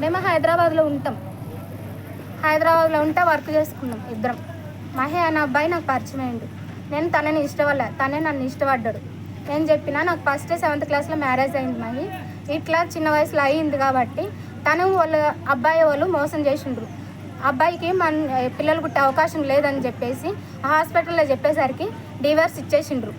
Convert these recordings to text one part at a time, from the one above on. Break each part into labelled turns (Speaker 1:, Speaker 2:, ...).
Speaker 1: మేము హైదరాబాద్లో ఉంటాం. హైదరాబాద్లో ఉంటే వర్క్ చేసుకున్నాం ఇద్దరం. మహే అనే అబ్బాయి నాకు పరిచయం అయ్యిండు. నేను తనని ఇష్టపడలే. తనే నన్ను ఇష్టపడ్డాడు. నేను చెప్పిన నాకు ఫస్ట్ సెవెంత్ క్లాస్లో మ్యారేజ్ అయింది మహి. ఇట్లా చిన్న వయసులో అయ్యింది కాబట్టి తను వాళ్ళ అబ్బాయి వాళ్ళు మోసం చేసిండ్రు. అబ్బాయికి మన పిల్లలు పుట్టే అవకాశం లేదని చెప్పేసి హాస్పిటల్లో చెప్పేసరికి డివర్స్ ఇచ్చేసిండ్రు.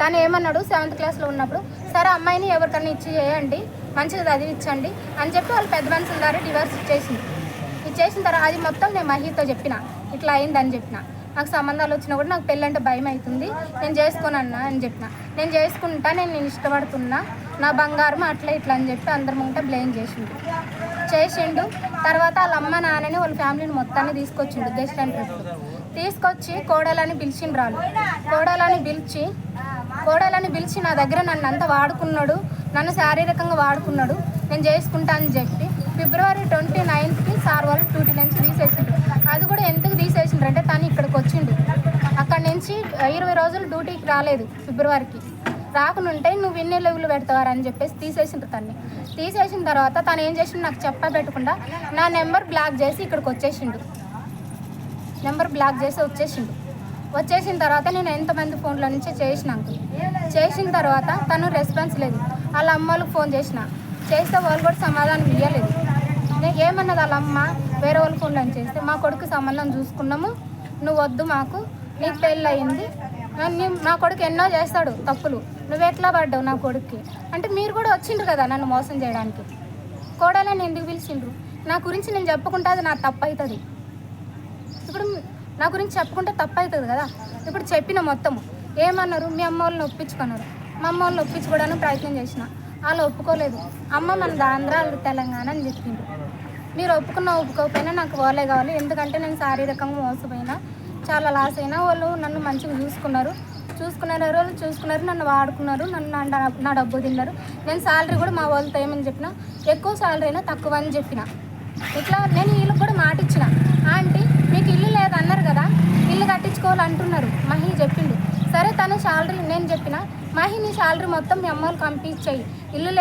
Speaker 1: తను ఏమన్నాడు? సెవెంత్ క్లాస్లో ఉన్నప్పుడు సరే అమ్మాయిని ఎవరికన్నా ఇచ్చి చేయండి మంచిగా చదివించండి అని చెప్పి వాళ్ళు పెద్ద మనుషుల ద్వారా డివర్స్ ఇచ్చేసింది ఇచ్చేసిన తర్వాత అది మొత్తం నేను మహితో చెప్పిన. ఇట్లా అయిందని చెప్పిన. నాకు సంబంధాలు వచ్చినా కూడా నాకు పెళ్ళంటే భయం అవుతుంది నేను చేసుకోనన్నా అని చెప్పిన. నేను చేసుకుంటా నేను నేను ఇష్టపడుతున్నా. నా బంగారం అట్లా ఇట్లా అని చెప్పి అందరి ముంగట బ్లేమ్ చేసిండు. చేసిండు. తర్వాత వాళ్ళ అమ్మ నాన్నని వాళ్ళ ఫ్యామిలీని మొత్తాన్ని తీసుకొచ్చిండు గెస్ట్ అండ్ తీసుకొచ్చి కోడలని పిలిచిండు రాళ్ళు. కోడలని పిలిచి కోడలని పిలిచి నా దగ్గర నన్ను అంతా వాడుకున్నాడు నన్ను శారీరకంగా వాడుకున్నాడు నేను చేసుకుంటా అని చెప్పి ఫిబ్రవరి ట్వంటీ నైన్త్కి సార్ వాళ్ళు డ్యూటీ నుంచి తీసేసిండు. అది కూడా ఎందుకు తీసేసిండ్రు అంటే తను ఇక్కడికి వచ్చిండు. అక్కడి నుంచి ఇరవై రోజులు డ్యూటీకి రాలేదు ఫిబ్రవరికి. రాకునుంటే నువ్వు ఇన్ని లెవెల్ పెడతావారు అని చెప్పేసి తీసేసిండ్రు తన్ని. తీసేసిన తర్వాత తను ఏం చేసిండు నాకు చెప్ప పెట్టకుండా నా నెంబర్ బ్లాక్ చేసి ఇక్కడికి వచ్చేసిండు. నెంబర్ బ్లాక్ చేసి వచ్చేసిండు. వచ్చేసిన తర్వాత నేను ఎంతమంది ఫోన్ల నుంచి చేసినాక చేసిన తర్వాత తను రెస్పాన్స్ లేదు. వాళ్ళ అమ్మ వాళ్ళకి ఫోన్ చేసిన. చేస్తే వాళ్ళు కూడా సమాధానం ఇవ్వలేదు నేను ఏమన్నది వాళ్ళ అమ్మ? వేరే వాళ్ళ ఫోన్లో నుంచి చేస్తే మా కొడుకు సంబంధం చూసుకున్నాము. నువ్వు వద్దు మాకు. నీకు పెళ్ళి అయింది మా కొడుకు ఎన్నో చేస్తాడు తప్పులు. నువ్వు ఎట్లా పడ్డావు నా కొడుక్కి? అంటే మీరు కూడా వచ్చిండ్రు కదా నన్ను మోసం చేయడానికి. కోడలని ఎందుకు పిలిచిండ్రు? నా గురించి నేను చెప్పుకుంటే అది నా తప్పు అవుతుంది ఇప్పుడు నా గురించి చెప్పుకుంటే తప్పు అవుతుంది కదా? ఇప్పుడు చెప్పిన మొత్తం. ఏమన్నారు? మీ అమ్మ వాళ్ళని ఒప్పించుకున్నారు. మా అమ్మ వాళ్ళని ఒప్పించుకోవడానికి ప్రయత్నం చేసిన. వాళ్ళు ఒప్పుకోలేదు. అమ్మ మన ఆంధ్ర తెలంగాణ అని చెప్పిండ్రు. మీరు ఒప్పుకున్న ఒప్పుకోకపోయినా నాకు వాళ్ళే కావాలి. ఎందుకంటే నేను శారీరకంగా మోసపోయినా చాలా లాస్ అయినా వాళ్ళు నన్ను మంచిగా చూసుకున్నారు. చూసుకున్నారు రోజులు చూసుకున్నారు నన్ను వాడుకున్నారు నన్ను నా నా డబ్బు తిన్నారు. నేను శాలరీ కూడా మా వాళ్ళతో ఏమని చెప్పిన ఎక్కువ శాలరీ అయినా తక్కువ అని చెప్పిన. ఇట్లా నేను వీళ్ళకి కూడా మాట ఇచ్చిన. ఆంటీ మీకు ఇల్లు లేదన్నారు కదా ఇల్లు కట్టించుకోవాలంటున్నారు మహి చెప్పిండు. సరే తన శాలరీ నేను చెప్పిన మహి నీ శాలరీ మొత్తం మీ అమ్మ వాళ్ళకి పంపించేయి. ఇల్లు